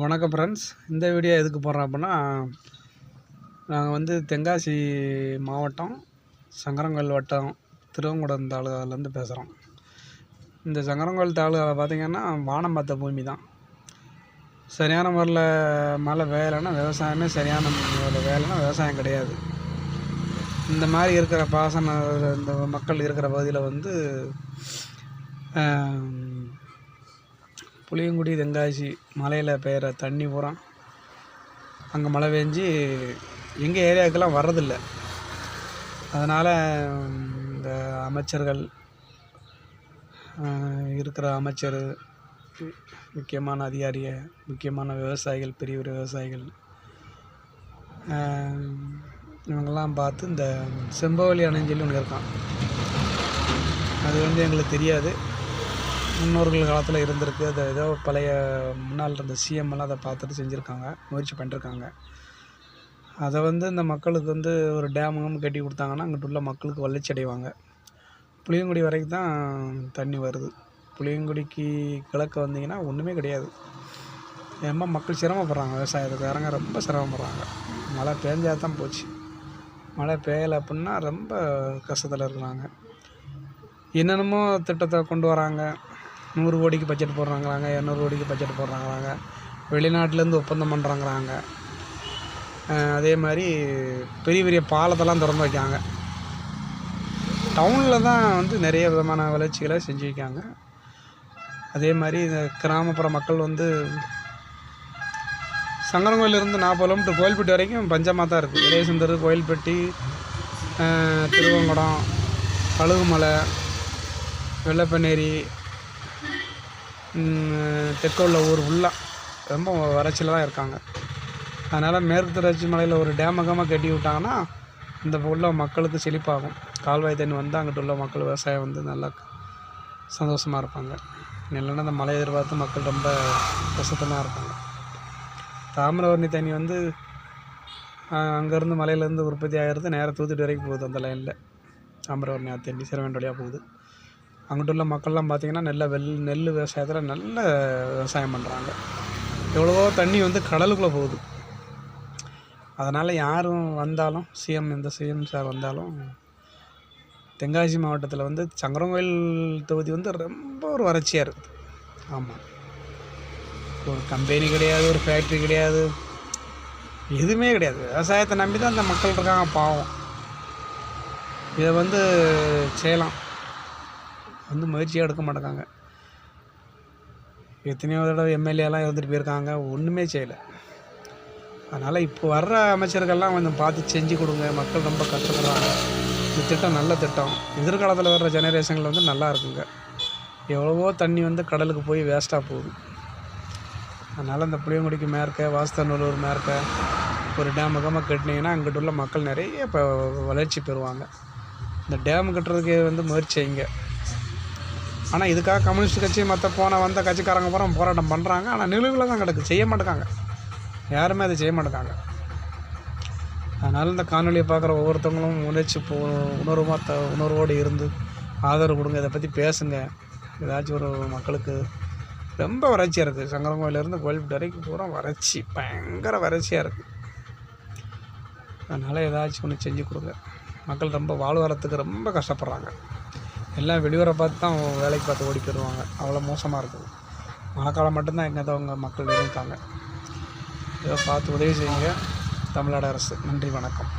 வணக்கம் ஃப்ரெண்ட்ஸ் இந்த வீடியோ எதுக்கு போடுறோம் அப்படின்னா நாங்கள் வந்து தென்காசி மாவட்டம் சங்கரங்கோயில் வட்டம் திருவங்குடம் தாலுகாலேருந்து பேசுகிறோம் இந்த சங்கரங்கோயில் தாலுகாவில் பார்த்திங்கன்னா வானம் பார்த்த பூமி தான். சரியான முறையில் மழை வேலைன்னா விவசாயமே சரியான முறையில் வேலைன்னா விவசாயம் கிடையாது. இந்த மாதிரி இருக்கிற பாசன இந்த மக்கள் இருக்கிற பகுதியில் வந்து புளியங்குடி தென்காசி மலையில் பெய்கிற தண்ணி பூரா அங்கே மழை பெஞ்சி எங்கள் ஏரியாவுக்கெல்லாம் வர்றதில்லை. அதனால் இந்த அமைச்சர்கள் இருக்கிற அமைச்சர் முக்கியமான அதிகாரிய முக்கியமான விவசாயிகள் பெரிய பெரிய விவசாயிகள் இவங்கெல்லாம் பார்த்து இந்த செம்பவழி அணைன்னு சொல்லி ஒன்று இருக்கான். அது வந்து எங்களுக்கு தெரியாது. முன்னோர்கள் காலத்தில் இருந்திருக்கு. அது ஏதோ பழைய முன்னால் இருந்த சிஎம் எல்லாம் அதை பார்த்துட்டு செஞ்சுருக்காங்க. முயற்சி பண்ணிருக்காங்க. அதை வந்து இந்த மக்களுக்கு வந்து ஒரு டேமும் கட்டி கொடுத்தாங்கன்னா அங்கிட்டு உள்ள மக்களுக்கு வளர்ச்சி அடைவாங்க. புளியங்குடி வரைக்கும் தான் தண்ணி வருது. புளியங்குடிக்கு கிழக்க வந்தீங்கன்னா ஒன்றுமே கிடையாது. ரொம்ப மக்கள் சிரமப்படுறாங்க. விவசாயத்துக்காரங்க ரொம்ப சிரமப்படுறாங்க. மழை பேஞ்சா தான் போச்சு. மழை பெய்யலை அப்படின்னா ரொம்ப கஷ்டத்தில் இருக்கிறாங்க. என்னென்னமோ திட்டத்தை கொண்டு வராங்க. நூறு கோடிக்கு பட்ஜெட் போடுறாங்களாங்க இரநூறு கோடிக்கு பட்ஜெட் போடுறாங்களாங்க. வெளிநாட்டிலேருந்து ஒப்பந்தம் பண்ணுறாங்கிறாங்க அதே மாதிரி பெரிய பெரிய பாலத்தெல்லாம் திறந்து வைக்காங்க டவுனில் தான் வந்து நிறைய விதமான வளர்ச்சிகளை செஞ்சு வைக்காங்க அதே மாதிரி இந்த கிராமப்புற மக்கள் வந்து சங்கரங்கோயிலிருந்து நாற்பது கிலோமீட்டர் கோயில்பட்டி வரைக்கும் பஞ்சமாக தான் இருக்குது இளையசுந்தர் கோயில்பட்டி திருவங்குடம் கழுகுமலை வெள்ளப்பனேரி தெற்க உள்ள ஊர் ஃபுல்லாக ரொம்ப வறட்சியில் தான் இருக்காங்க. அதனால் மேற்கு தொடர்ச்சி மலையில் ஒரு டேமகமாக கட்டி விட்டாங்கன்னா இந்த உள்ள மக்களுக்கு செழிப்பாகும். கால்வாய் தண்ணி வந்து அங்கிட்டு உள்ள மக்கள் விவசாயம் வந்து நல்லா சந்தோஷமாக இருப்பாங்க. இல்லைன்னா அந்த மலை எதிர்பார்த்து மக்கள் ரொம்ப கஷ்டத்தில் இருப்பாங்க. தாமிரவர்ணி தண்ணி வந்து அங்கேருந்து மலையிலேருந்து உற்பத்தி ஆகிறது நேராக தூத்துட்டு வரைக்கும் போகுது அந்த லைனில் தாமிரவர்ணி தண்ணி சிறுவன் வழியாக போகுது. அங்கிட்டு உள்ள மக்கள்லாம் பார்த்திங்கன்னா நல்ல வெள் நெல் விவசாயத்தில் நல்ல விவசாயம் பண்ணுறாங்க எவ்வளவோ தண்ணி வந்து கடலுக்குள்ளே போகுது. அதனால் யாரும் வந்தாலும் சிஎம் எந்த சிஎம் சார் வந்தாலும் தென்காசி மாவட்டத்தில் வந்து சங்கரங்கோயில் தொகுதி வந்து ரொம்ப ஒரு வறட்சியாக இருக்குது ஆமாம் ஒரு கம்பெனி கிடையாது ஒரு ஃபேக்ட்ரி கிடையாது. எதுவுமே கிடையாது. விவசாயத்தை நம்பி தான் அந்த மக்கள் இருக்காங்க பாவம். இதை வந்து செய்யலாம் வந்து முயற்சியாக எடுக்க மாட்டேங்காங்க. எத்தனையோ தடவை எம்எல்ஏலாம் இருந்துட்டு போயிருக்காங்க. ஒன்றுமே செய்யலை. அதனால் இப்போ வர்ற அமைச்சர்கள்லாம் கொஞ்சம் பார்த்து செஞ்சு கொடுங்க. மக்கள் ரொம்ப கஷ்டப்படுறாங்க. இந்த திட்டம் நல்ல திட்டம். எதிர்காலத்தில் வர்ற ஜெனரேஷனில் வந்து நல்லா இருக்குங்க. எவ்வளவோ தண்ணி வந்து கடலுக்கு போய் வேஸ்ட்டாக போகுது. அதனால் இந்த புளியங்குடிக்கு மேற்க வாஸ்தநல்லூர் மேற்க ஒரு டேம் முகமாக கட்டினீங்கன்னா அங்கிட்டு உள்ள மக்கள் நிறைய இப்போ வளர்ச்சி பெறுவாங்க. இந்த டேம் கட்டுறதுக்கு வந்து முயற்சி இங்கே ஆனால் இதுக்காக கம்யூனிஸ்ட் கட்சி மற்ற போன வந்த கட்சிக்காரங்க பூரா போராட்டம் பண்ணுறாங்க ஆனால் நிலுவில் தான் கிடக்கு. செய்ய மாட்டேங்காங்க யாருமே அதை செய்ய மாட்டேங்காங்க அதனால் இந்த காணொலியை பார்க்குற ஒவ்வொருத்தவங்களும் உணர்ச்சி போ உணர்வாக த உணர்வோடு இருந்து ஆதரவு கொடுங்க. இதை பற்றி பேசுங்க. ஏதாச்சும் ஒரு மக்களுக்கு ரொம்ப வறட்சியாக இருக்குது சங்கரங்கோயிலேருந்து கோயில்பட்டு வரைக்கும் பூரா வறட்சி. பயங்கர வறட்சியாக இருக்குது அதனால் ஏதாச்சும் ஒன்று செஞ்சு கொடுங்க. மக்கள் ரொம்ப வாழ்வாரத்துக்கு ரொம்ப கஷ்டப்படுறாங்க. எல்லாம் வெளியூரை பார்த்து தான் வேலைக்கு பார்த்து ஓடி போயிடுவாங்க. அவ்வளோ மோசமாக இருக்குது. மழைக்காலம் மட்டும்தான் எங்கே அவங்க மக்கள் இருக்காங்க ஏதோ பார்த்து உதவி செய்யுங்க. தமிழ்நாடு அரசு. நன்றி வணக்கம்.